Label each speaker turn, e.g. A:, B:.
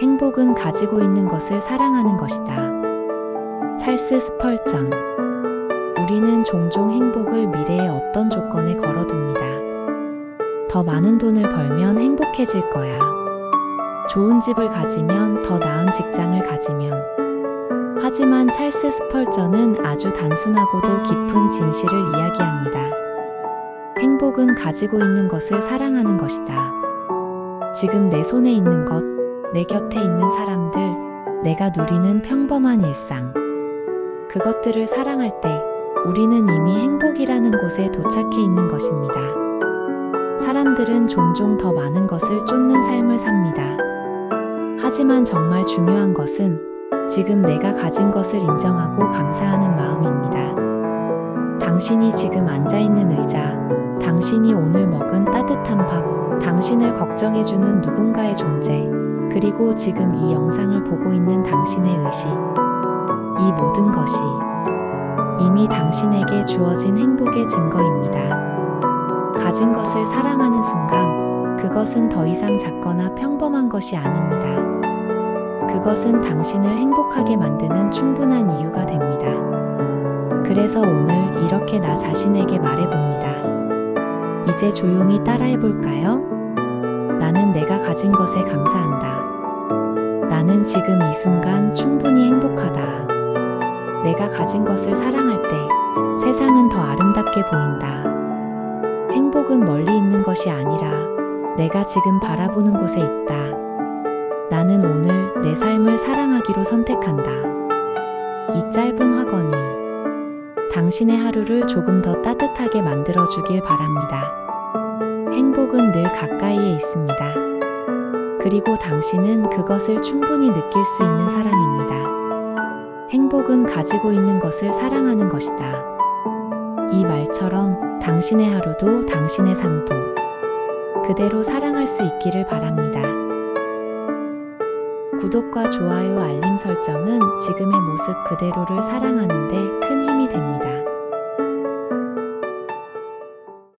A: 행복은 가지고 있는 것을 사랑하는 것이다. 찰스 스펄전. 우리는 종종 행복을 미래의 어떤 조건에 걸어둡니다. 더 많은 돈을 벌면 행복해질 거야. 좋은 집을 가지면 더 나은 직장을 가지면. 하지만 찰스 스펄전은 아주 단순하고도 깊은 진실을 이야기합니다. 행복은 가지고 있는 것을 사랑하는 것이다. 지금 내 손에 있는 것, 내 곁에 있는 사람들, 내가 누리는 평범한 일상. 그것들을 사랑할 때 우리는 이미 행복이라는 곳에 도착해 있는 것입니다. 사람들은 종종 더 많은 것을 쫓는 삶을 삽니다. 하지만 정말 중요한 것은 지금 내가 가진 것을 인정하고 감사하는 마음입니다. 당신이 지금 앉아 있는 의자, 당신이 오늘 먹은 따뜻한 밥, 당신을 걱정해주는 누군가의 존재, 그리고 지금 이 영상을 보고 있는 당신의 의식. 이 모든 것이 이미 당신에게 주어진 행복의 증거입니다. 가진 것을 사랑하는 순간 그것은 더 이상 작거나 평범한 것이 아닙니다. 그것은 당신을 행복하게 만드는 충분한 이유가 됩니다. 그래서 오늘 이렇게 나 자신에게 말해봅니다. 이제 조용히 따라해 볼까요? 나는 내가 가진 것에 감사한다. 나는 지금 이 순간 충분히 행복하다. 내가 가진 것을 사랑할 때 세상은 더 아름답게 보인다. 행복은 멀리 있는 것이 아니라 내가 지금 바라보는 곳에 있다. 나는 오늘 내 삶을 사랑하기로 선택한다. 이 짧은 확언이 당신의 하루를 조금 더 따뜻하게 만들어 주길 바랍니다. 행복은 늘 가까이에 있습니다. 그리고 당신은 그것을 충분히 느낄 수 있는 사람입니다. 행복은 가지고 있는 것을 사랑하는 것이다. 이 말처럼 당신의 하루도 당신의 삶도 그대로 사랑할 수 있기를 바랍니다. 구독과 좋아요 알림 설정은 지금의 모습 그대로를 사랑하는데.